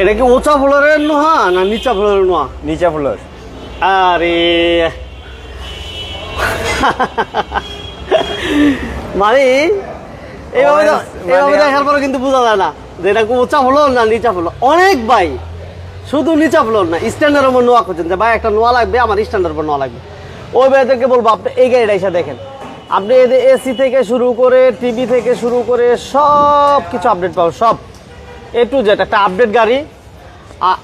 এটা কি উঁচা ফ্লোরের নোহা না নিচা ফ্লোরের নোহা? নিচা ফ্লোর। আরে। মানে এইভাবে এইভাবে দেখার পরে কিন্তু বোঝা যায় না যে এটা উঁচা ফ্লোর না নিচা ফ্লোর। অনেক ভাই শুধু নিচা ফ্লোর না স্ট্যান্ডের উপর নোয়া করছেন। যে ভাই একটা নোয়া লাগবে আমার স্ট্যান্ডের উপর নোয়া লাগবে। ওই ভাইদেরকে বলব আপনি এই গাড়িটা এসে দেখেন। আপনি এদের এসি থেকে শুরু করে টিভি থেকে শুরু করে সব কিছু আপডেট পাবেন সব। এ টু জেড একটা আপডেট গাড়ি।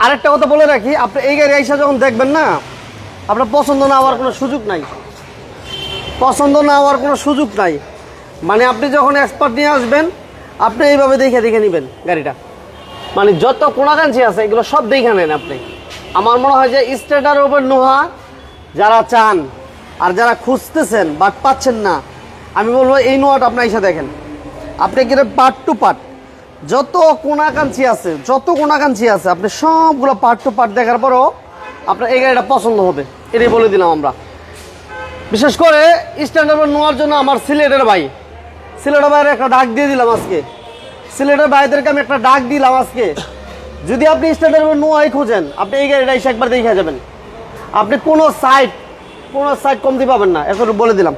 আরেকটা কথা বলে রাখি, আপনি এই গাড়ি এসে যখন দেখবেন না, আপনার পছন্দ না হওয়ার কোনো সুযোগ নাই। পছন্দ না হওয়ার কোনো সুযোগ নাই। মানে আপনি যখন এক্সপার্ট নিয়ে আসবেন, আপনি এইভাবে দেখে দেখে নেবেন গাড়িটা। মানে যত কোনাকাঞ্চি আছে, এগুলো সব দেখে নেন আপনি। আমার মনে হয় যে স্টেটার উপর নোহা, যারা চান আর যারা খুঁজতেছেন বাট পাচ্ছেন না, আমি বলব এই নোয়াটা আপনার এসে দেখেন। আপনি কিন্তু পার্ট টু পার্ট যত কোনাকাঞ্চি আছে, যত কোনাকাঞ্চি আছে, আপনি সবগুলো পার্ট টু পার্ট দেখার পরও আপনার এই গাড়িটা পছন্দ হবে। এটাই বলে দিলাম আমরা। বিশেষ করে স্ট্যান্ডার্ড নেওয়ার জন্য আমার সিলেটের ভাই, সিলেটের ভাইয়ের একটা ডাক দিয়ে দিলাম আজকে। সিলেটের ভাইদেরকে আমি একটা ডাক দিলাম আজকে। যদি আপনি স্ট্যান্ডার্ড নোয়াই খোঁজেন, আপনি এই গাড়িটা এসে একবার দেখে যাবেন। আপনি কোনো সাইড কোনো সাইড কমতি পাবেন না এখন বলে দিলাম।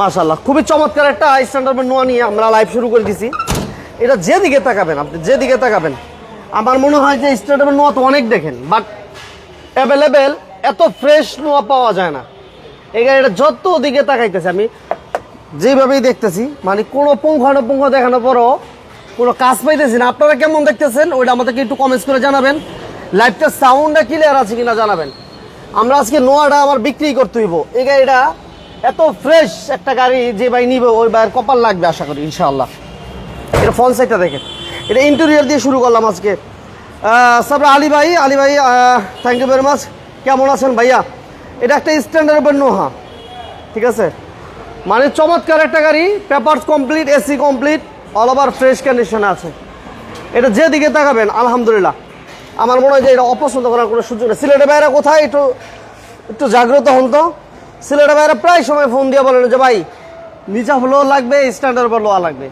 মাশাল্লাহ খুবই চমৎকার একটা স্ট্যান্ডার্ড নোয়া নিয়ে আমরা লাইভ শুরু করে দিছি। এটা যেদিকে তাকাবেন, আপনি যেদিকে তাকাবেন, আমার মনে হয় যে স্ট্যান্ডার্ড নোয়া তো অনেক দেখেন বাট অ্যাভেলেবেল এত ফ্রেশ নোয়া পাওয়া যায় না। এই গাড়িটা যত দিকে তাকাইতেছে, আমি যেভাবেই দেখতেছি মানে কোনো পুঙ্খ পুঙ্খানুপুঙ্খ দেখানোর পরও কোনো কাজ পাইতেছি না। আপনারা কেমন দেখতেছেন? ওইটা আমাদেরকে একটু কমেন্টস করে জানাবেন। লাইভটার সাউন্ডটা ক্লিয়ার আছে কিনা জানাবেন। আমরা আজকে নোয়াটা আমার বিক্রি করতে হইব। এই গাড়িটা এত ফ্রেশ একটা গাড়ি যে ভাই নিবে, ওই ভাইয়ের কপাল লাগবে আশা করি, ইনশাআল্লাহ। এটা ফ্রন্ট সাইডটা দেখেন। এটা ইন্টেরিয়র দিয়ে শুরু করলাম আজকে। সাবরা আলী ভাই আলী ভাই থ্যাংক ইউ ভেরি মাচ কেমন আছেন ভাইয়া? এটা একটা স্ট্যান্ডার্ড উপর নোহা, ঠিক আছে? মানে চমৎকার একটা গাড়ি papers complete AC complete all over fresh কন্ডিশনে আছে। এটা যেদিকে তাকাবেন, আলহামদুলিল্লাহ। আমার মনে হয় যে এটা অপছন্দ করার কোনো সুযোগ নেই। সিলেটের বাইরে কোথায়? একটু একটু জাগ্রত হন তো। সিলেটের বাইরে প্রায় সময় ফোন দিয়ে বলেন যে, ভাই নিচা ফ্লোর লাগবে স্ট্যান্ডার্ড লোয়া লাগবে।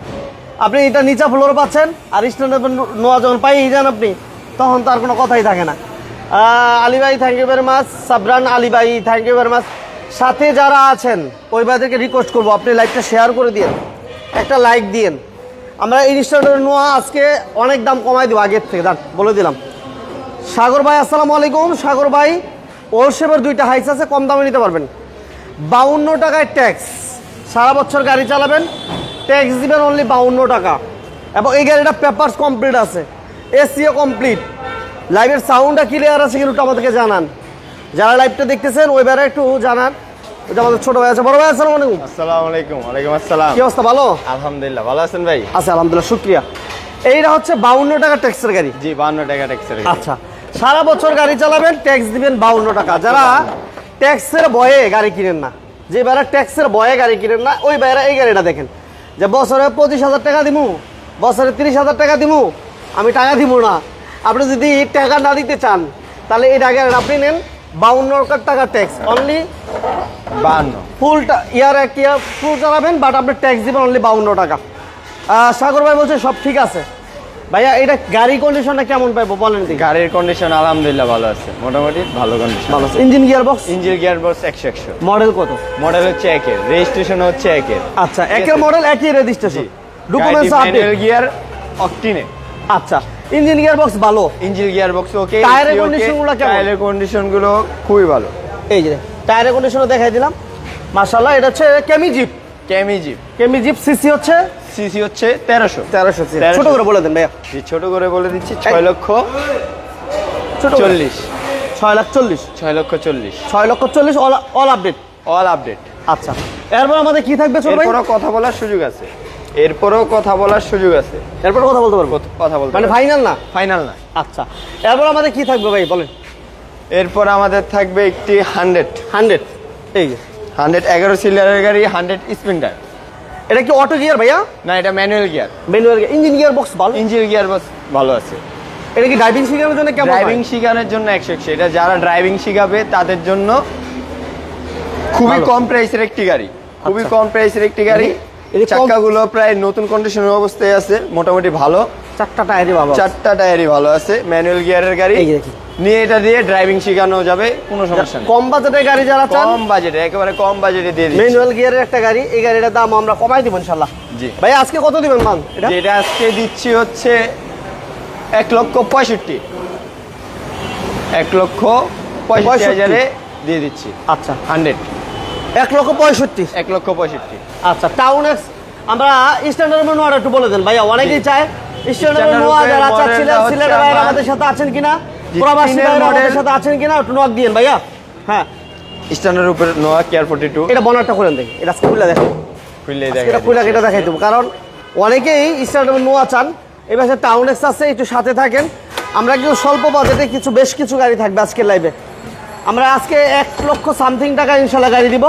আপনি এটা নিচা ফ্লোর পাচ্ছেন, আর স্ট্যান্ডার্ড নোয়া যখন পাই যান আপনি, তখন তার কোনো কথাই থাকে না। আলী ভাই thank you very much Sabran Ali ভাই থ্যাংক ইউ ভেরি মাচ সাথে যারা আছেন, ওই ভাইদেরকে রিকোয়েস্ট করব, আপনি লাইকটা শেয়ার করে দিন একটা লাইক দিন আমরা স্ট্যান্ডার্ড নোয়া আজকে অনেক দাম কমাই দেবো, আগের থেকে দাঁড় বলে দিলাম। সাগর ভাই, আসসালামু আলাইকুম। সাগর ভাই ওর শেপের দুইটা হাইস আছে, কম দামে নিতে পারবেন। বাউন্ন টাকায় ট্যাক্স সারা বছর গাড়ি চালাবেন। ট্যাক্স দিবেন অনলি বাউন্ন টাকা। এবং এই গাড়িটা পেপারস কমপ্লিট আছে। এসিও কমপ্লিট লাইভের সাউন্ডটা ক্লিয়ার আছে কিন্তু আমাদেরকে জানান। যারা লাইভটা দেখতেছেন ওই বেড়া একটু জানান। যে আমাদের ছোট ভাই আছে। বড় ভাই আসসালামু আলাইকুম। আসসালামু আলাইকুম। ওয়ালাইকুম আসসালাম। কি অবস্থা ভালো? আলহামদুলিল্লাহ। ভালো আছেন ভাই? আলহামদুলিল্লাহ শুক্রিয়া। এইটা হচ্ছে বাউন্ন টাকা ট্যাক্সের গাড়ি। জি টাকা ট্যাক্সের আচ্ছা। সারা বছর গাড়ি চালাবেন ট্যাক্স দিবেন বাউন্ন টাকা। যারা ট্যাক্সের বয়ে গাড়ি কিনেন না যে বেড়া ট্যাক্সের বয়ে গাড়ি কিনেন না ওই বেড়া এই গাড়িটা দেখেন। যে বছরে পঁচিশ হাজার টাকা দিমু বছরে তিরিশ হাজার টাকা দিমু আমি টাকা দিব না। আপনি যদি টাকা না দিতে চান তাহলে এই টাকা আপনি নেন বাউন্ন টাকা ট্যাক্স অনলি বাউন্ন। ফুল ইয়ার এক ইয়ার ফুল চালাবেন বাট আপনি ট্যাক্স দিবেন অনলি বাউন্ন টাকা। সাগর ভাই বলছে সব ঠিক আছে। ভাইয়া এটা গাড়ি কন্ডিশনটা কেমন পাইবো বলেন দিকে গাড়ির কন্ডিশন আলহামদুলিল্লাহ ভালো আছে মোটামুটি ভালো কন্ডিশন ভালো engine gear box engine gear box একশো একশো। মডেল কত? মডেল হচ্ছে একের রেজিস্ট্রেশন হচ্ছে একের। আচ্ছা একের মডেল একই registration documents update manual gear অকটিনে আচ্ছা ইঞ্জিন গিয়ার বক্স ভালো। ইঞ্জিন গিয়ার বক্স ওকে টায়ারের condition গুলো কেমন? টায়ারের কন্ডিশনগুলো খুবই ভালো। এই যে টায়ারের কন্ডিশনও দেখাই দিলাম। মাশাআল্লাহ এটা হচ্ছে Cami jeep Cami jeep Cami jeep CC হচ্ছে? সিসি হচ্ছে তেরোশো। তেরোশো ছোট করে বলে দেন ভাইয়া। ছোট করে বলে দিচ্ছি ছয় লক্ষ চল্লিশ। ছয় লাখ চল্লিশ। ছয় লক্ষ চল্লিশ। ছয় লক্ষ চল্লিশ all all update all update আচ্ছা। এরপর আমাদের কি থাকবে ছোট ভাই? কথা বলার সুযোগ আছে। এরপরও কথা বলার সুযোগ আছে। এরপর কথা বলতে পারব? কথা বলতে মানে ফাইনাল না? ফাইনাল না। আচ্ছা। এরপর আমাদের কি থাকবে ভাই বলেন। এরপর আমাদের থাকবে একটি হান্ড্রেড হান্ড্রেড এই যে। হান্ড্রেড এগারো সিলিন্ডারের গাড়ি হান্ড্রেড স্প্রিন্টার এটা কি অটো গিয়ার ভাইয়া? না এটা manual gear manual engine gear box ভালো? ইঞ্জিন গিয়ার বক্স ভালো আছে। এটা কি ড্রাইভিং শেখানোর জন্য কেমন ড্রাইভিং? শেখানোর জন্য একশো একশো। এটা যারা ড্রাইভিং শিখাবে তাদের জন্য খুবই কম প্রাইসের একটি গাড়ি। খুবই আচ্ছা। কম প্রাইসের একটি গাড়ি। কম- চাকাগুলো প্রায় নতুন কন্ডিশনের অবস্থায় আছে মোটামুটি ভালো। চারটা টায়ারই বাবা চারটা টায়ারই ভালো আছে ম্যানুয়াল গিয়ারের গাড়ি। এই দেখি। নিয়ে এটা দিয়ে ড্রাইভিং শেখানো যাবে কোনো সমস্যা নেই। কম বাজেটের গাড়ি যারা চান কম বাজেটে একেবারে কম বাজেটে দিয়ে দিচ্ছি। ম্যানুয়াল গিয়ারের একটা গাড়ি এই গাড়িটার দাম আমরা কমাই দিব ইনশাল্লাহ জি। ভাই আজকে কত দিবেন মান এটা? যেটা আজকে দিচ্ছি হচ্ছে এক লক্ষ পঁয়ষট্টি। এক লক্ষ পঁয়ষট্টি। হাজারে দিয়ে দিচ্ছি। আচ্ছা। হান্ড্রেড। এক লক্ষ পঁয়ষট্টি। এক লক্ষ পঁয়ষট্টি। আচ্ছা টাউন এক্স আমরা স্ট্যান্ডার্ড নোয়াটা একটু বলে দেন ভাইয়া অনেকেই চায় স্ট্যান্ডার্ড Standard নোয়া যারা চাচ্ছিলেন সিলেটের ভাইরা আমাদের সাথে আছেন কিনা প্রবাসী ভাইরা আমাদের সাথে আছেন কিনা একটু নক দিয়েন ভাইয়া। হ্যাঁ। স্ট্যান্ডার্ড উপরে নোয়া কেয়ার ফোর্টি টু এটা বনারটা করেন দেখি। এটা খুলে দেখেন খুললেই আজকে দেখা এটা খুলে এটা দেখাই দেবো। কারণ অনেকেই স্ট্যান্ডার্ড নোয়া চান। পাশে টাউন এক্স আছে একটু সাথে থাকেন। আমরা কিন্তু স্বল্প বাজেটে কিছু বেশ কিছু গাড়ি থাকবে আজকের লাইভে আমরা আজকে এক লক্ষ সামথিং টাকা ইনশাল্লাহ গাড়ি দিব।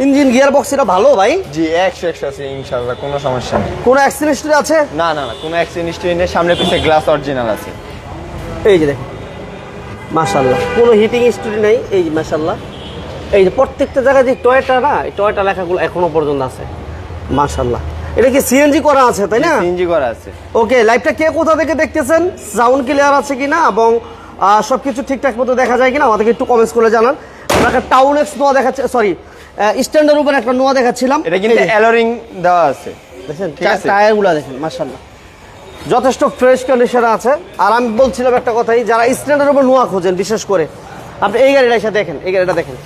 ইঞ্জিন গিয়ার বক্স এটা ভালো ভাই? জি একশো একশো আছে ইনশাল্লাহ কোনো সমস্যা নেই। কোনো অ্যাক্সিডেন্ট আছে? না না না কোনো অ্যাক্সিডেন্ট হিস্ট্রি নেই সামনে পিছিয়ে গ্লাস অরিজিনাল আছে। এই যে দেখেন মাশাল্লাহ কোনো হিটিং হিস্ট্রি নেই এই যে মাশাল্লাহ এই যে প্রত্যেকটা জায়গায় যে টয়টা না এই টয়টা লেখাগুলো এখনও পর্যন্ত আছে। মাশাল্লাহ এটা কি সিএনজি করা আছে তাই না? সিএনজি করা আছে। ওকে লাইভটা কে কোথা থেকে দেখতেছেন? সাউন্ড ক্লিয়ার আছে কি না এবং সব কিছু ঠিকঠাক মতো দেখা যায় কিনা? আমাদেরকে একটু কমেন্টস করে জানান। আপনাকে টাউন এক্স নোয়া দেখাচ্ছি সরি স্ট্যান্ডার্ড উপর একটা নোয়া দেখাচ্ছিলাম। এটা কিন্তু অ্যালোরিং দেওয়া আছে। আছে। টায়ারগুলো দেখেন মাশাল্লাহ যথেষ্ট ফ্রেশ কন্ডিশনে আছে। আর আমি বলছিলাম একটা কথাই যারা স্ট্যান্ডার্ড উপর নোয়া খোঁজেন বিশেষ করে আপনি এই গাড়িটা এসে দেখেন এই গাড়িটা দেখেন।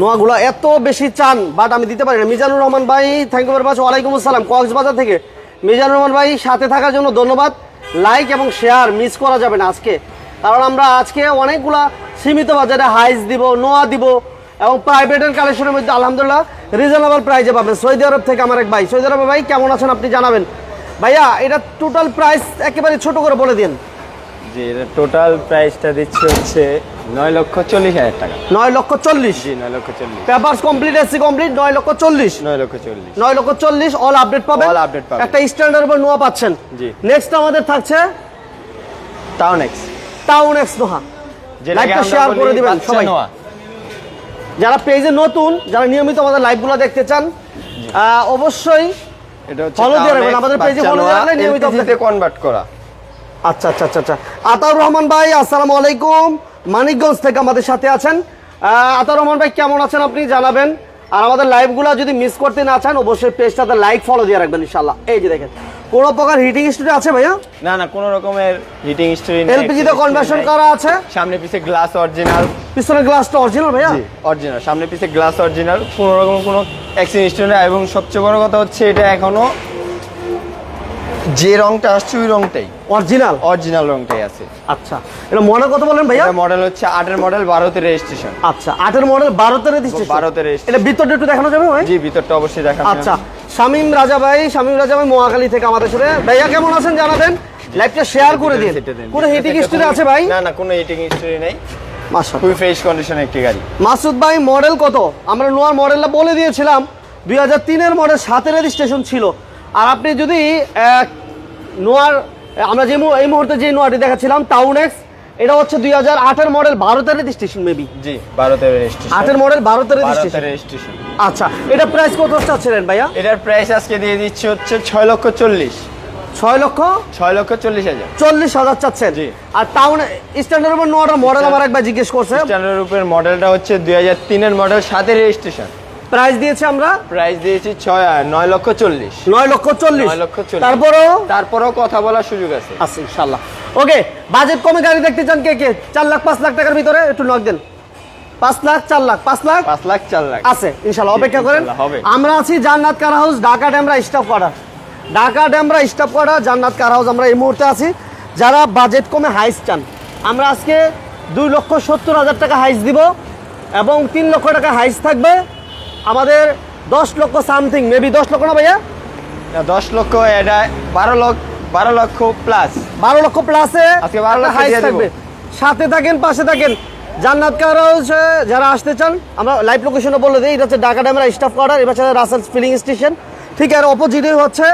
নোয়াগুলো এত বেশি চান বাট আমি দিতে পারি না। মিজানুর রহমান ভাই থ্যাংক ইউ ভেরি মাচ ওয়ালাইকুম আসসালাম কক্সবাজার থেকে। মিজানুর রহমান ভাই সাথে থাকার জন্য ধন্যবাদ। লাইক এবং শেয়ার মিস করা যাবে না আজকে। কারণ আমরা আজকে অনেকগুলা সীমিত বাজারে হাইস দিব নোয়া দিব। এবং প্রাইভেটের কালেকশনের মধ্যে আলহামদুলিল্লাহ রিজনেবল প্রাইজে পাবেন। সৌদি আরব থেকে আমার এক ভাই। সৌদি আরব ভাই কেমন আছেন আপনি জানাবেন? ভাইয়া এটা টোটাল প্রাইস একেবারে ছোট করে বলে দিন। জি এটা টোটাল প্রাইসটা দিচ্ছে হচ্ছে নয় লক্ষ চল্লিশ হাজার টাকা। নয় লক্ষ চল্লিশ। জি নয় লক্ষ চল্লিশ। পেপার্স কমপ্লিট এসি কমপ্লিট নয় লক্ষ চল্লিশ। নয় লক্ষ চল্লিশ। নয় লক্ষ চল্লিশ অল আপডেট পাবেন। All update পাবেন। একটা স্ট্যান্ডার্ড উপর নোয়া পাচ্ছেন। জি। নেক্সট আমাদের থাকছে town x town x Noha. লাইভটা শেয়ার করে দিবেন সবাই। যারা পেজে নতুন যারা নিয়মিত আমাদের লাইভগুলো দেখতে চান অবশ্যই এটা হচ্ছে Follow দিয়ে রাখবেন, আমাদের দিয়ে রাখলে নিয়মিত কনভার্ট করা। আচ্ছা আচ্ছা আচ্ছা আচ্ছা। আতাউর রহমান ভাই আসসালামু আলাইকুম। মানিকগঞ্জ থেকে আমাদের সাথে আছেন। আতাউর রহমান ভাই কেমন আছেন আপনি? জানাবেন। আর আমাদের লাইভগুলো যদি মিস করতে না চান অবশ্যই পেজটাতে লাইক ফলো দিয়ে রাখবেন ইনশাল্লাহ এই যে দেখেন কোনো প্রকার হিটিং আছে ভাইয়া? না না কোনো রকমের হিটিং হিস্ট্রি এলপিজি তে কনভার্সন করা আছে। সামনে পিছে গ্লাস অরিজিনাল পিছনের গ্লাসটা অরিজিনাল ভাইয়া? জি অরিজিনাল সামনে পিছে গ্লাস অরিজিনাল কোনো রকম কোনো অ্যাক্সিডেন্ট হিস্ট্রি নেই এবং সবচেয়ে বড় কথা হচ্ছে এটা এখনও যে রংটা আসছে ওই রংটাই। অরিজিনাল অরিজিনাল রংটাই আছে। আচ্ছা এটা মডেল কত বলেন ভাইয়া? এটা মডেল হচ্ছে আটের মডেল বারোতে রেজিস্ট্রেশন আচ্ছা আটের মডেল বারোতে রেজিস্ট্রেশন বারোতে registration। এটা ভিতরটা একটু দেখানো যাবে ভাই? জি ভিতরটা অবশ্যই দেখা আচ্ছা শামিম রাজা ভাই শামিম রাজা ভাই মহাখালী থেকে আমাদের সাথে। ভাইয়া কেমন আছেন? জানাবেন। লাইভটা শেয়ার করে দিন। কোনো হিটিং স্টোরি আছে ভাই? না না কোনো হিটিং হিস্ট্রি নেই। মাশাআল্লাহ। খুবই ফ্রেশ কন্ডিশনের একটি গাড়ি। মাসুদ ভাই মডেল কত? আমরা নোয়ার মডেলটা বলে দিয়েছিলাম। দুই হাজার তিনের মডেল সাতের রেজিস্ট্রেশন ছিল। আর আপনি যদি এক, নোয়ার আমরা যে এই মুহূর্তে যে নোয়াটি দেখাচ্ছিলাম টাউন এক্স এটা হচ্ছে দুই হাজার আটের মডেল ভারতের রেজিস্ট্রেশন মেবি জি বারোতে রেজিস্ট্রেশন আটের মডেল ভারতের রেজিস্ট্রেশন আচ্ছা এটা প্রাইস কত চাচ্ছিলেন ভাইয়া? এটার প্রাইস আজকে দিয়ে দিচ্ছে হচ্ছে ছয় লক্ষ চল্লিশ। ছয় লক্ষ? ছয় লক্ষ চল্লিশ হাজার। চল্লিশ হাজার চাচ্ছেন? আর টাউন স্ট্যান্ডার্ড উপর নোয়াটার মডেল আমার একবার জিজ্ঞেস করছে। স্ট্যান্ডার্ড উপরের মডেলটা হচ্ছে দুই হাজার তিনের মডেল সাথে রেজিস্ট্রেশন প্রাইস দিয়েছি আমরা? প্রাইস দিয়েছি ছয় নয় লক্ষ চল্লিশ। নয় লক্ষ চল্লিশ। নয় লক্ষ চল্লিশ। তারপরেও? তারপরেও কথা বলার সুযোগ আছে। আছে ইনশাল্লাহ ওকে বাজেট কমে গাড়ি দেখতে চান কে কে? চার লাখ পাঁচ লাখ টাকার ভিতরে একটু নক দেন। পাঁচ লাখ চার লাখ পাঁচ লাখ? পাঁচ লাখ চার লাখ। আছে ইনশাল্লাহ অপেক্ষা করেন। হবে। আমরা আছি Jannat car house Dhaka Demra staff quarter Dhaka Demra staff করা জান্নাত কার হাউস আমরা এই মুহূর্তে আছি। যারা বাজেট কমে হাইস চান আমরা আজকে দুই লক্ষ সত্তর হাজার টাকা হাইস দিব এবং তিন লক্ষ টাকা হাইস থাকবে আমাদের দশ লক্ষ সামথিং মেবি দশ লক্ষ না ভাইয়া? দশ লক্ষ এটা বারো লক্ষ বারো লক্ষ প্লাস বারো লক্ষ প্লাসে আজকে 12 লক্ষ হাইস থাকবে। সাথে থাকেন পাশে থাকেন জান্নাত কার হাউস যারা আসতে চান আমরা লাইভ লোকেশনে বলে দিই এটা হচ্ছে ঢাকা ড্যামের স্টাফ কোয়ার্টার এবার হচ্ছে রাসেল ফিলিং স্টেশন ঠিক আর অপোজিটে হচ্ছে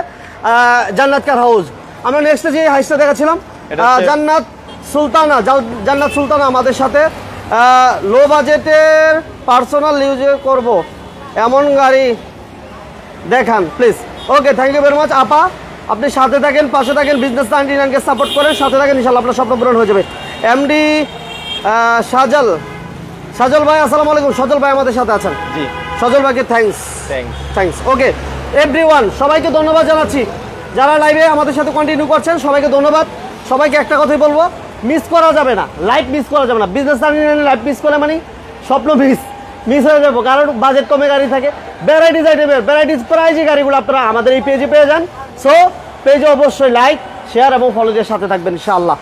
জান্নাত কার হাউস? আমরা নেক্সট যে হাইসটা দেখাচ্ছিলাম জান্নাত সুলতানা জান্নাত সুলতানা আমাদের সাথে। লো বাজেটের পার্সোনাল ইউজ করব। এমন গাড়ি দেখান please okay thank you very much আপা। আপনি সাথে থাকেন পাশে থাকেন বিজনেস নাইনটি নাইনকে সাপোর্ট করেন সাথে থাকেন ইনশাল্লাহ আপনার স্বপ্ন পূরণ হয়ে যাবে। এমডি সাজল। সাজল ভাই আসসালামু আলাইকুম। সজল ভাই আমাদের সাথে আছেন। জি। সজল ভাইকে থ্যাংকস থ্যাঙ্কস ওকে এভরি সবাইকে ধন্যবাদ জানাচ্ছি। যারা লাইভে আমাদের সাথে কন্টিনিউ করছেন সবাইকে ধন্যবাদ। সবাইকে একটা কথাই বলব মিস করা যাবে না। লাইভ মিস করা যাবে না। বিজনেস লাইভ মিস করে মানে স্বপ্ন মিস মিস হয়ে যাব। কারণ বাজেট কমে গাড়ি থাকে। ভ্যারাইটিস আইটেমের ভ্যারাইটিস প্রাইজে গাড়িগুলো আপনারা আমাদের এই পেজে পেয়ে যান। সো পেজে অবশ্যই লাইক শেয়ার এবং ফলো দিয়ে সাথে থাকবেন ইনশাআল্লাহ।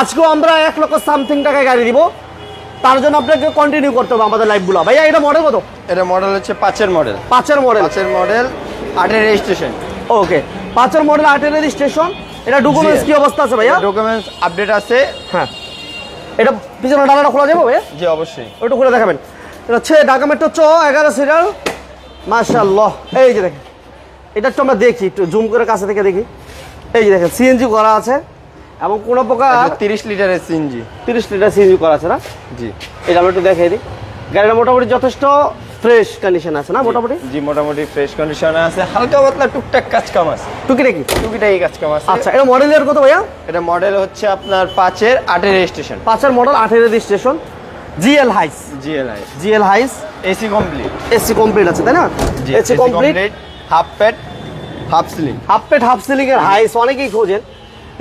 আজকেও আমরা এক লক্ষ সামথিং টাকায় গাড়ি দিব। তার জন্য আপনাকে কন্টিনিউ করতে হবে আমাদের লাইভগুলো ভাইয়া এটা মডেল কত? এটা মডেল হচ্ছে পাঁচের মডেল পাঁচের মডেল পাঁচের মডেল আটের রেজিস্ট্রেশন ওকে পাঁচের মডেল আটের স্টেশন এটা ডকুমেন্টস। কি অবস্থা আছে ভাইয়া? ডকুমেন্টস আপডেট আছে। হ্যাঁ। এটা পিছনে ডালাটা খোলা যাবে ভাইয়া? জি অবশ্যই। ওটা খুলে দেখাবেন। এটা হচ্ছে ঢাকা মেট্রো চ এগারো সিরিয়াল মাশাল্লাহ এই যে দেখেন। এটা একটু আমরা দেখি একটু জুম করে কাছে থেকে দেখি। এই যে দেখেন সিএনজি করা আছে। এবং কোনো প্রকার তিরিশ লিটারের সিএনজি তিরিশ লিটার সিএনজি করা আছে না? জি। এটা আমরা একটু দেখাই দিই। গাড়িটা মোটামুটি যথেষ্ট ফ্রেশ কন্ডিশন আছে না মোটামুটি? জি মোটামুটি ফ্রেশ কন্ডিশনে আছে। হালকা পাতলা টুকটাক কাজ কাম আছে। টুকিটাকি? টুকিটাই কাজ কাম আছে। আচ্ছা এটা মডেলের কত ভাইয়া? এটা মডেল হচ্ছে আপনার পাঁচের আটের রেজিস্ট্রেশন পাঁচের model আঠের registration GL Hiace GLI GL Hiace AC complete AC complete আছে তাই না? AC complete half pad half slim half pet half ceiling এর হাইস অনেকেই খোঁজেন।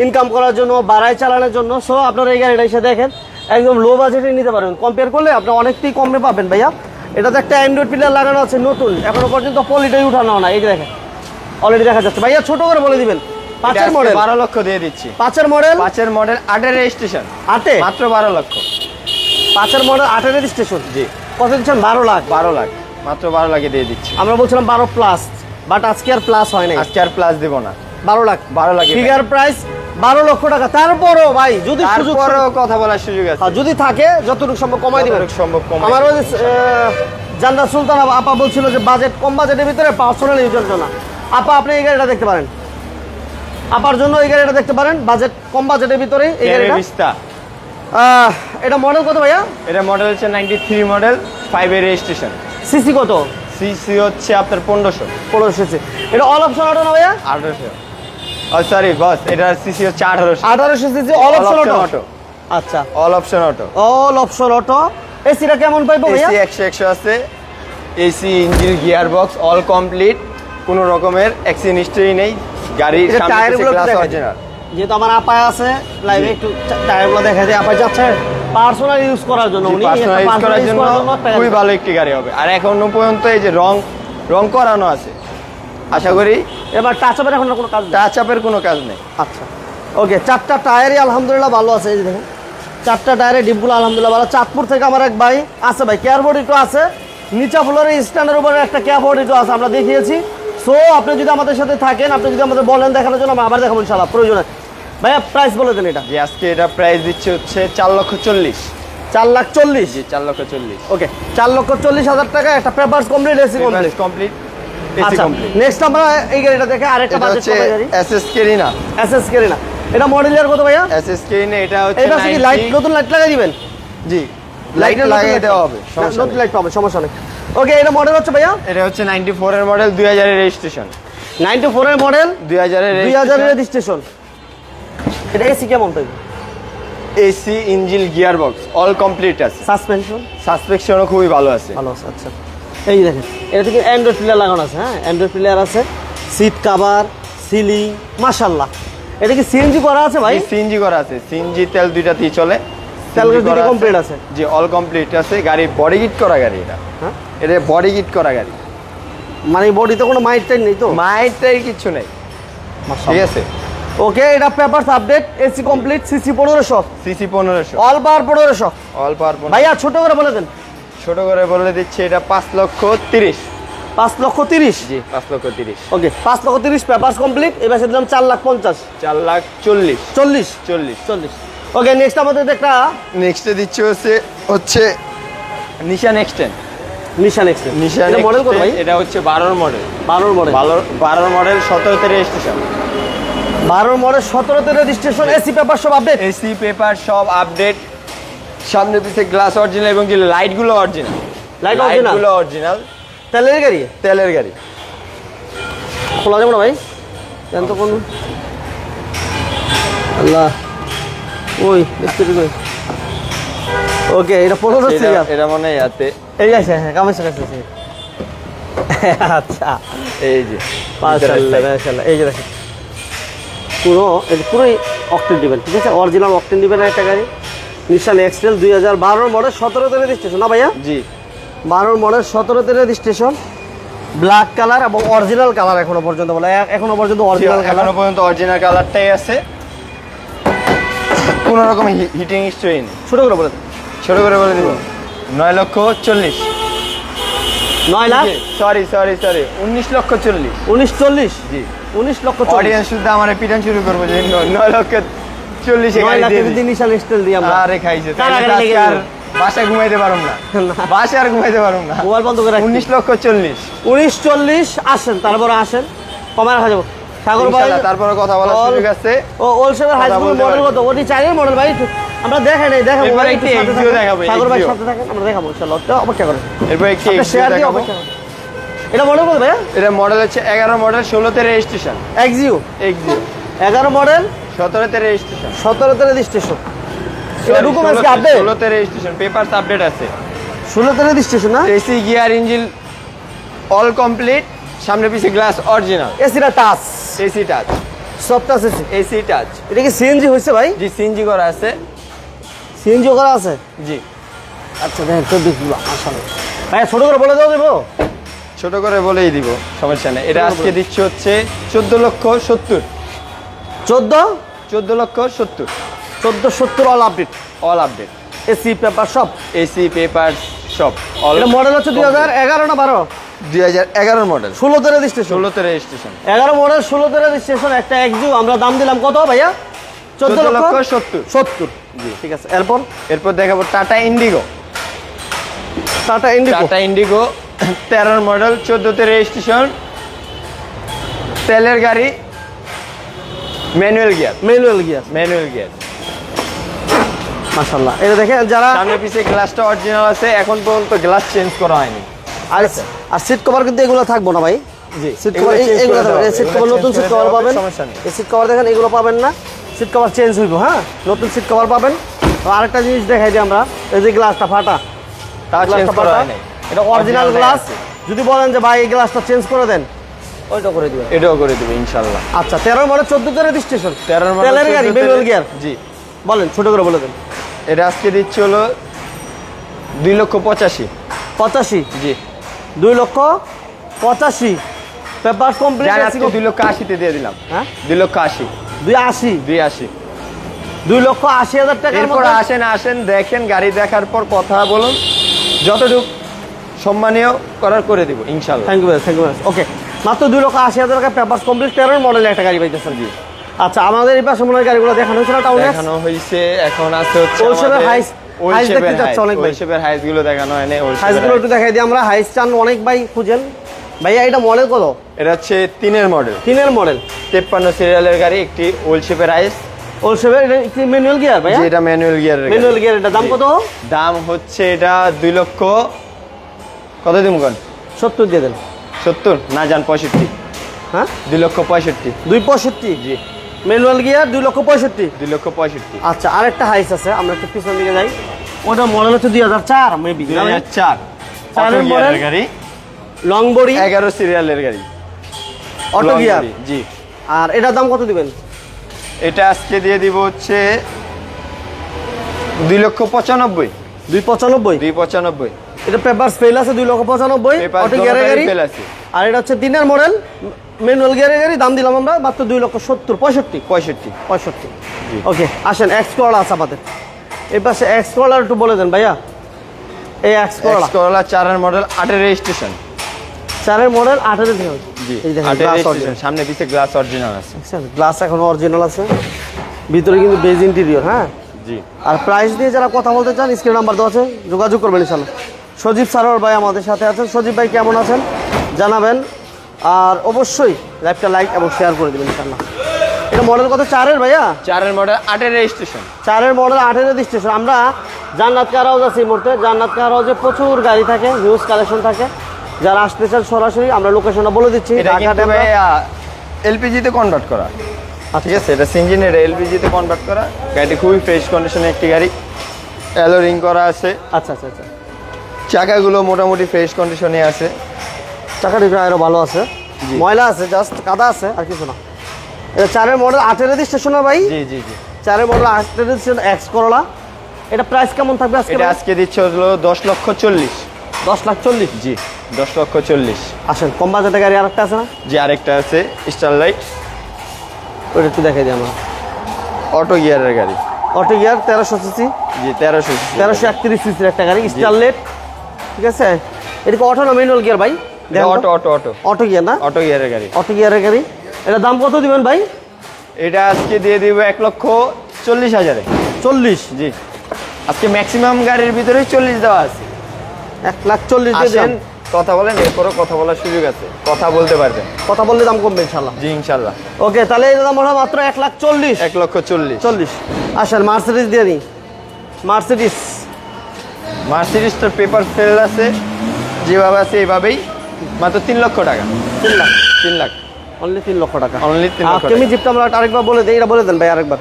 ইনকাম করার জন্য বাড়ায় চালানোর জন্য। সো আপনারা এই গাড়িটা এসে দেখেন। একদম লো বাজেটে নিতে পারবেন। কম্পেয়ার করলে আপনি অনেকটাই কমে পাবেন ভাইয়া। এটাতে একটা অ্যান্ড্রয়েড প্লেয়ার লাগানো আছে নতুন। এখনও পর্যন্ত পলিটাই উঠানো না এই দেখেন। অলরেডি দেখা যাচ্ছে। ভাইয়া ছোট করে বলে দিবেন। পাঁচের মডেল বারো লক্ষ দিয়ে দিচ্ছি। পাঁচের মডেল পাঁচের মডেল আটের রেজিস্ট্রেশন আটে? মাত্র বারো লক্ষ। পাঁচের মডেল আটের রেজিস্ট্রেশন জি। কত দিচ্ছেন? বারো লাখ। বারো লাখ। মাত্র বারো লাখে দিয়ে দিচ্ছি। আমরা বলছিলাম বারো প্লাস বাট আজকে আর প্লাস হয় না আজকে আর প্লাস দেবো না। বারো লাখ। বারো লাখে ফিগার প্রাইস বারো লক্ষ টাকা। তারপরও ভাই যদি সুযোগ তারপরেও কথা বলার সুযোগ আছে। আর যদি থাকে যতটুকু সম্ভব কমাই দিবেন। সম্ভব কমাই আমার ওই জান্নাত সুলতান আপা বলছিল যে বাজেট কম বাজেটের ভিতরে পার্সোনাল ইউজের জন্য। আপা আপনি এই গাড়িটা দেখতে পারেন। আপার জন্য এই গাড়িটা দেখতে পারেন। বাজেট কম বাজেটের ভিতরে এই গাড়িটা। এটা মডেল কত ভাইয়া? এটা মডেল হচ্ছে নাইনটি থ্রি মডেল ফাইভ এর রেজিস্ট্রেশন সিসি কত? সিসি হচ্ছে আপনার পনেরোশো। পনেরো সিসি। এটা অল অপশন অটো না ভাইয়া? আঠারোশো। সরি বস এটার সিসি হচ্ছে আঠারোশো আঠারোশো সিসি অল অপশন অটো আচ্ছা। All option auto all option auto এসিটা কেমন পাইবো এসি একশো একশো আছে। AC engine gear box all complete কোনো রকমের অ্যাক্সিডেন্ট হিস্টরি নেই। গাড়ির এটা টায়ারগুলো অরিজিনাল যেহেতু আমার আপায় আছে লাইভে। একটু টায়ারগুলো দেখা যায় আপায় যাচ্ছে পার্সোনাল ইউজ করার জন্য। উনি পার্সোনালাইজ একটা করার জন্য খুবই ভালো একটি গাড়ি হবে। আর এখনও পর্যন্ত এই যে রং রং করানো আছে। আশা করি। এবার টাচ আপের এখন কোনো কাজ নেই? টাচ আপের কোনো কাজ নেই। আচ্ছা। ওকে চারটা টায়ারই আলহামদুলিল্লাহ ভালো আছে এই দেখুন। চারটা টায়ারের ডিপগুলো আলহামদুলিল্লাহ ভালো। চাঁদপুর থেকে আমার এক ভাই আছে ভাই কেয়ারবোর্ড একটু আছে। নিচা ফ্লোরে স্ট্যান্ডের উপরে একটা কেয়ারবোর্ড একটু আছে আমরা দেখিয়েছি। সো আপনি যদি আমাদের সাথে থাকেন আপনি যদি আমাদের বলেন দেখানোর জন্য আমরা আবার দেখাবো ইনশাল্লাহ প্রয়োজনে। ভাইয়া প্রাইস বলে দেন এটা। যে আজকে এটা প্রাইস দিচ্ছে হচ্ছে চার লক্ষ চল্লিশ। চার লাখ চল্লিশ? চার লক্ষ চল্লিশ। ওকে চার লক্ষ চল্লিশ হাজার টাকা একটা papers complete AC complete complete আচ্ছা নেক্সট আমরা এই গাড়িটা দেখে আরেকটা বাজেট হচ্ছে গাড়ি? এসএস কেরিনা এসএস কেরিনা এটা মডেল ইয়ার কত ভাইয়া? এসএস কেরিনা এটা হচ্ছে এটা কি লাইট নতুন লাইট লাগাই দিবেন? জি লাইট লাগিয়ে দেওয়া হবে সমস্যা নতুন লাইট পাবে সমস্যা নেই। ওকে এটা মডেল হচ্ছে ভাইয়া? এটা হচ্ছে নাইনটি ফোর এর মডেল দুই হাজারের রেজিস্ট্রেশন নাইনটি ফোর এর মডেল দুই হাজারের দুই হাজারের রেজিস্ট্রেশন এটা এসি কেমন এসি ইঞ্জিন অল কমপ্লিট আছে। সাসপেনশন খুবই ভালো আছে। ভালো আছে আচ্ছা। এই দেখেন এটা থেকে অ্যান্ড্রয়েড প্লেয়ার লাগানো আছে হ্যাঁ? অ্যান্ড্রয়েড প্লেয়ার আছে সিট কাভার সিলিং মাশাল্লাহ এটা কি সিএনজি করা আছে ভাই? সিএনজি করা আছে। সিএনজি তেল দুইটাতেই চলে। তেল CNG দুইটা করা আছে। জি অল কমপ্লিট আছে। গাড়ি বডি কিট করা গাড়ি এটা। হ্যাঁ? এটা বডি কিট করা গাড়ি। মানে বডিতে কোনো মাইট টাইট নেই তো? মাইটাই কিছু নেই। ঠিক আছে? ওকে এটা papers update AC complete CC পনেরোশো। সিসি পনেরোশো। অল পাওয়ার পনেরোশো। অল পাওয়ার ভাইয়া ছোট করে বলে দেন। ছোট করে বলে দিচ্ছে এটা পাঁচ লক্ষ তিরিশ। পাঁচ লক্ষ তিরিশ? জি পাঁচ লক্ষ তিরিশ। ওকে পাঁচ লক্ষ তিরিশ পেপারস কমপ্লিট এবার দিলাম চার লাখ পঞ্চাশ। চার লাখ চল্লিশ। চল্লিশ? চল্লিশ। চল্লিশ। ওকে নেক্সট আমাদের একটা নেক্সটে দিচ্ছে হচ্ছে হচ্ছে নিশান এক্সটেন নিশান এক্সপ্রেস নিশান মডেল কত ভাই? এটা হচ্ছে বারোর মডেল বারোর মডেল বারোর বারোর মডেল সতেরোতে রেজিস্ট্রেশন বারোর মডেল সতেরোতে রেজিস্ট্রেশন এসি পেপার সব আপডেট এসি পেপার সব আপডেট সামনে পিছে গ্লাস অরিজিনাল এবং যে লাইটগুলো অরিজিনাল original? লাইটগুলো অরিজিনাল তেলের গাড়ি? তেলের গাড়ি। খোলা যাবে না ভাই? জান তো কোন আল্লাহ। ওই মিস্ত্রি কই ওকে এটা পনেরো এটা সিরিয়াল এটা মনে হয় ইয়াতে। এই আছে হ্যাঁ কামের কাছে আছে আচ্ছা। এই যে। মাশাআল্লাহ মাশাআল্লাহ। এই যে দেখেন। পুরো এই পুরোই অকটেন দিবেন ঠিক আছে? অরিজিনাল অকটেন দিবেন একটা গাড়ি। নিশান এক্সটেল দুই হাজার বারোর মডেল সতেরোতে রেজিস্ট্রেশন না ভাইয়া? জি। বারোর মডেল সতেরো সতেরোতে রেজিস্ট্রেশন ব্ল্যাক কালার এবং অরিজিনাল কালার এখনও পর্যন্ত বলে এখনও পর্যন্ত অরিজিনাল কালার এখনও পর্যন্ত অরিজিনাল কালারটাই আছে। কোনো রকম হিটিং স্ট্রেন ছোট করে বলে। ছোট করে বলে দিব নয় লক্ষ চল্লিশ। নয় লাখ? সরি সরি সরি উনিশ লক্ষ চল্লিশ। উনিশ চল্লিশ? জি। উনিশ লক্ষ চল্লিশ। অডিয়েন্স শুদ্ধ আমার পিটান শুরু করব যে নয় লক্ষ চল্লিশ নয় লাখের যদি নিশান এক্সটেল দিই আমরা আরে খাইছে কার তাহলে আগে তো লেগে আজকে আর যাবে? বাসায় ঘুমাইতে পারুম না। না। বাসায় আর ঘুমাইতে পারুম না। মোবাইল বন্ধ করে উনিশ লক্ষ চল্লিশ। উনিশ চল্লিশ আসেন তারপরে আসেন। কমায় রাখা যাব। সাগর ভাই তারপরে কথা বলার সুযোগ আছে। ও ওলসেভের হাই কথা স্কুল বলতে মডেল কত? ওটি চাইনিজ মডেল ভাই আমরা দেখাই নাই দেখাবো এরপরে একটি একটু সাথে XZio থাকেন। দেখাবো, সাগর ভাই সাথে থাকেন আমরা দেখাবো ইনশাআল্লাহ তো অপেক্ষা করেন। এরপর একটি আপনি XZio শেয়ার দিয়ে দেখাবো। এটা মডেল কত ভাইয়া? এটা মডেল হচ্ছে এগারো মডেল ষোলোতে রেজিস্ট্রেশন এক্সিও এক্সিও এগারো মডেল সতেরোতে রেজিস্ট্রেশন সতেরোতে রেজিস্ট্রেশন এটা ডকুমেন্টস কি আপডেট ষোলোতে রেজিস্ট্রেশন পেপারস আপডেট আছে। ষোলোতে রেজিস্ট্রেশন না? AC gear engine all complete সামনে পিছে গ্লাস অরিজিনাল এসিটা টাচ এসি টাচ সব টাচ এসি এসি টাচ এটা কি সিএনজি হয়েছে ভাই? জি সিএনজি করা আছে। সিএনজি করা আছে? জি। আচ্ছা দেখেন চব্বিশ কিলো আসলে। ভাই ছোট করে বলে দাও দেবো? ছোট করে বলেই দিব সমস্যা নেই। এটা আজকে দিচ্ছে হচ্ছে চোদ্দ লক্ষ সত্তর। চোদ্দ? চোদ্দ লক্ষ সত্তর। চোদ্দ সত্তর all update all update AC paper সব? এসি পেপার সব। অল মডেল হচ্ছে দুই হাজার এগারো না বারো? দুই হাজার এগারোর মডেল ষোলোতে রেজিস্ট্রেশন ষোলোতে রেজিস্ট্রেশন এগারো মডেল ষোলোতে রেজিস্ট্রেশন একটা একজু আমরা দাম দিলাম কত ভাইয়া? চোদ্দ লক্ষ সত্তর। সত্তর। জি। ঠিক আছে এরপর? এরপর দেখাবো Tata Indigo Tata Indigo Tata Indigo তেরোর মডেল চোদ্দোতে রেজিস্ট্রেশন তেলের গাড়ি manual gear manual gear manual gear মাশাল্লাহ এটা দেখেন যারা সামনে পিছে গ্লাসটা অরিজিনাল আছে এখন পর্যন্ত গ্লাস চেঞ্জ করা হয়নি। আর আর সিট কভার কিন্তু এগুলো থাকব না ভাই। জি সিট কভার এগুলো। সিট কভার নতুন সিট কভার পাবেন। সমস্যা নেই। সিট কভার দেখেন এগুলো পাবেন না। সিট কভার চেঞ্জ হইব হ্যাঁ? নতুন সিট কভার পাবেন। তো আরেকটা জিনিস দেখাই দিই আমরা। এই যে গ্লাসটা ফাটা। গ্লাসটা করা ফাটা। এটা অরিজিনাল গ্লাস যদি বলেন যে ভাই এই গ্লাসটা চেঞ্জ করে দেন। ওইটা করে দিবেন। এটাও করে দেবে ইনশাল্লাহ আচ্ছা তেরো মডেল চোদ্দতে রেজিস্ট্রেশন তেরোর মডেল তেলের গাড়ি ম্যানুয়াল গিয়ার জি। বলেন ছোট করে বলে দেন। এটা আজকে দিচ্ছে হলো দুই লক্ষ পঁচাশি। পঁচাশি? জি। দুই লক্ষ পঁচাশি। পেপার কমপ্লিট দুই লক্ষ আশিতে দিয়ে দিলাম। হ্যাঁ? দুই লক্ষ আশি। দুই আশি? দুই আশি। দুই লক্ষ আশি হাজার টাকার এরপর আসেন আসেন দেখেন গাড়ি দেখার পর কথা বলুন। যতটুকু সম্মানীয় করার করে দিব ইনশাল্লাহ thank you thank you okay মাত্র দুই লক্ষ আশি হাজার টাকা পেপার কমপ্লিট তেরোর মডেল একটা গাড়ি পাইতেছেন জি। আচ্ছা আমাদের এই পাশে মনে হয় গাড়িগুলো দেখানো হয়েছিল টাউন দেখানো হয়েছে এখন আছে হচ্ছে আমাদের হাইস- হাইস দেখতে চাচ্ছে অনেক ভাই। শেপের হাইসগুলো দেখানো হয়নি ওল শেপের হাইসগুলো একটু দেখাই দিই আমরা হাইস চান অনেক ভাই খুঁজেন। ভাইয়া এটা মডেল কত? এটা হচ্ছে তিনের মডেল তিনের মডেল তেপ্পান্ন সিরিয়ালের গাড়ি একটি ওল শেপের হাইস ওল শেপের এটা ম্যানুয়াল গিয়ার ভাইয়া? যেটা ম্যানুয়াল গিয়ারের ম্যানুয়াল গিয়ার এটা দাম কত? দাম হচ্ছে এটা দুই লক্ষ কত দিন কোন? সত্তর দিয়ে দেন। সত্তর? না যান পঁয়ষট্টি। হ্যাঁ? দুই লক্ষ পঁয়ষট্টি। দুই পঁয়ষট্টি? জি। ম্যানুয়াল গিয়ার দুই লক্ষ পঁয়ষট্টি? দুই লক্ষ পঁয়ষট্টি। আচ্ছা আরেকটা হাইস আছে আমরা একটু পিছন দিকে যাই। ওটা মডেল হচ্ছে দুই হাজার চার মেবি দুই হাজার চার। চারের model? গাড়ি। লং বডি এগারো সিরিয়ালের গাড়ি। অটো গিয়ার জি। আর এটার দাম কত দিবেন? এটা আজকে দিয়ে দিব হচ্ছে দুই লক্ষ পঁচানব্বই। দুই পঁচানব্বই? দুই পঁচানব্বই। এটা পেপার ফেল আছে দুই লক্ষ পঁচানব্বই অটো গাড়ি। আছে। আর এটা হচ্ছে দিনের মডেল ম্যানুয়াল গিয়ারের গাড়ি দাম দিলাম আমরা মাত্র দুই লক্ষ সত্তর পঁয়ষট্টি। পঁয়ষট্টি। পঁয়ষট্টি। ওকে আসেন এক্স করলা আছে আমাদের। এই পাশে এক্স করলা একটু বলে দেন ভাইয়া। এই এক্স করলা করলা চারের মডেল আটের রেজিস্ট্রেশন চারের মডেল আটের গ্লাস রেজিস্ট্রেশন সামনে পিছে গ্লাস অরিজিনাল আছে। গ্লাস এখন অরিজিনাল আছে। ভিতরে কিন্তু বেজ ইন্টেরিয়র হ্যাঁ? জি। আর প্রাইস দিয়ে যারা কথা বলতে চান স্ক্রিন নাম্বার দেওয়া আছে যোগাযোগ করবেন ইনশাল্লাহ সজীব সারোয়ার ভাই আমাদের সাথে আছেন। সজীব ভাই কেমন আছেন? জানাবেন। আর অবশ্যই লাইভটা লাইক এবং শেয়ার করে দেবেন ইনশাল্লাহ এটা মডেল কত? চারের ভাইয়া? চারের মডেল আটের রেজিস্ট্রেশন চারের মডেল আটের রেজিস্ট্রেশন আমরা জান্নাত কার হাউস আছি মুহূর্তে। জান্নাত কার হাউসে প্রচুর গাড়ি থাকে নিউজ কালেকশন থাকে। যারা আসতে চান সরাসরি আমরা লোকেশনটা বলে দিচ্ছি। এটা ঢাকা কিন্তু ডেমরা এলপিজি তে কনভার্ট করা। ঠিক আছে এটা সিঞ্জিন এটা এলপিজিতে কনভার্ট করা। গাড়িটি খুবই ফ্রেশ কন্ডিশনে একটি গাড়ি। অ্যালো রিং করা আছে। আচ্ছা আচ্ছা আচ্ছা। চাকাগুলো মোটামুটি ফ্রেশ কন্ডিশনে আছে। চাকা চাকাটি আরও ভালো আছে। ময়লা আছে জাস্ট কাদা আছে আর কিছু না। এটা চারের মডেল আটের রেজিস্ট্রেশন না ভাই। জি জি জি। চারের মডেল আটের রেজিস্ট্রেশন এক্স করলা এটা প্রাইস কেমন থাকবে আজকে এটা আজকে দিচ্ছে হলো দশ লক্ষ চল্লিশ। দশ লাখ চল্লিশ? জি দশ লক্ষ চল্লিশ। আসেন কম বাজেটের গাড়ি আরেকটা আছে না? জি আরেকটা আছে স্টারলাইট ওটা একটু দেখাই দিই আমরা। অটো গিয়ারের গাড়ি। অটো গিয়ার তেরোশো সিসি জি তেরোশো তেরোশো একত্রিশ সিসির একটা গাড়ি স্টারলেট ঠিক আছে? এটা কি অটো না ম্যানুয়াল গিয়ার ভাই? Auto auto auto auto gear না? অটো গিয়ারের গাড়ি। অটো গিয়ারের গাড়ি। এটা দাম কত দিবেন ভাই? এটা আজকে দিয়ে দিব এক লক্ষ চল্লিশ হাজারে। চল্লিশ? জি। আজকে ম্যাক্সিমাম গাড়ির ভিতরেই চল্লিশ দেওয়া আছে। এক লাখ চল্লিশ দেন। কথা বলেন এরপরও কথা বলার সুযোগ আছে। কথা বলতে পারবেন। কথা বললে দাম কমবে ইনশাল্লাহ জি ইনশাল্লাহ ওকে তাহলে এর দাম হলো মাত্র এক লাখ চল্লিশ। এক লক্ষ চল্লিশ। চল্লিশ। আসেন মার্সিডিস দিয়ে নিই মার্সিডিস মার্সিডিসটার পেপার ফেল আছে যেভাবে আছে এভাবেই মাত্র তিন লক্ষ টাকা। তিন লাখ। তিন লাখ। অনলি তিন লক্ষ টাকা। অনলি তিন লক্ষ কেমি জিপটা আমরা আরেকবার বলে দিই এটা বলে দেন ভাই আরেকবার।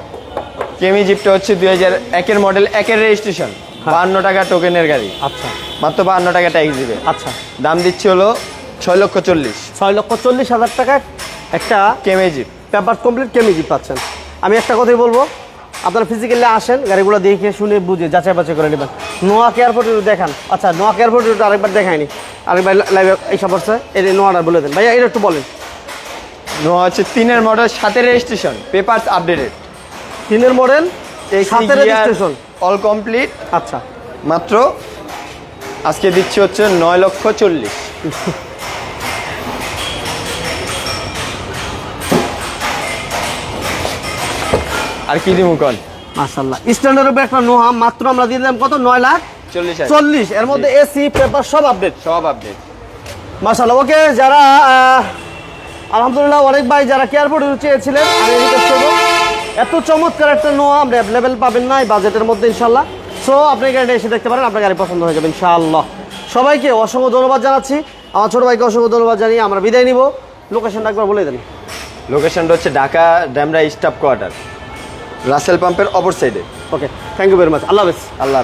কেমি জিপটা হচ্ছে দুই হাজার একের মডেল একের রেজিস্ট্রেশন বাহান্ন টাকা টোকেনের গাড়ি। আচ্ছা। মাত্র বাহান্ন টাকা ট্যাক্স দিবে। আচ্ছা। দাম দিচ্ছে হলো ছয় লক্ষ চল্লিশ। ছয় লক্ষ চল্লিশ হাজার টাকা একটা কেমি জিপ। পেপার কমপ্লিট কেমি জিপ পাচ্ছেন। আমি একটা কথাই বলব আপনারা ফিজিক্যালি আসেন গাড়িগুলো দেখে শুনে বুঝে যাচাই বাছাই করে নেবেন। নোয়া এয়ারপোর্ট দেখান। আচ্ছা নোয়া এয়ারপোর্ট আরেকবার দেখায়নি। আরেকবার লাইভে এইসব বলছে এই নোয়াটা বলে দেন। ভাইয়া এটা একটু বলেন। নোয়া হচ্ছে তিনের মডেল সাতের রেজিস্ট্রেশন পেপারস আপডেটেড তিনের মডেল সাথে রেজিস্ট্রেশন অল কমপ্লিট আচ্ছা। মাত্র আজকে দিচ্ছে হচ্ছে নয় লক্ষ চল্লিশ। আর কি দিব কন? মাশাল্লাহ স্ট্যান্ডার্ড উপরে একটা নোহা মাত্র আমরা দিয়ে দিলাম কত? নয় লাখ চল্লিশ হাজার। চল্লিশ। এর মধ্যে এসি পেপার সব আপডেট সব আপডেট মাশাল্লাহ ওকে যারা আলহামদুলিল্লাহ অনেক ভাই যারা কেয়ারপোর্ট চেয়েছিলেন আমি রিকোয়েস্ট করব। এত চমৎকার একটা নোয়া আপনি অ্যাভেলেবেল পাবেন না এই বাজেটের মধ্যে ইনশাল্লাহ সো আপনি গাড়িটা এসে দেখতে পারেন আপনার গাড়ি পছন্দ হয়ে যাবে ইনশাআল্লাহ। সবাইকে অসংখ্য ধন্যবাদ জানাচ্ছি। আমার ছোট ভাইকে অসংখ্য ধন্যবাদ জানিয়ে আমরা বিদায় নিব। লোকেশনটা একবার বলে দেন। লোকেশনটা হচ্ছে ঢাকা ড্যামরা স্টাফ কোয়ার্টার। রাসেল পাম্পের অপর সাইডে okay thank you very much আল্লাহ হাফেজ। আল্লাহ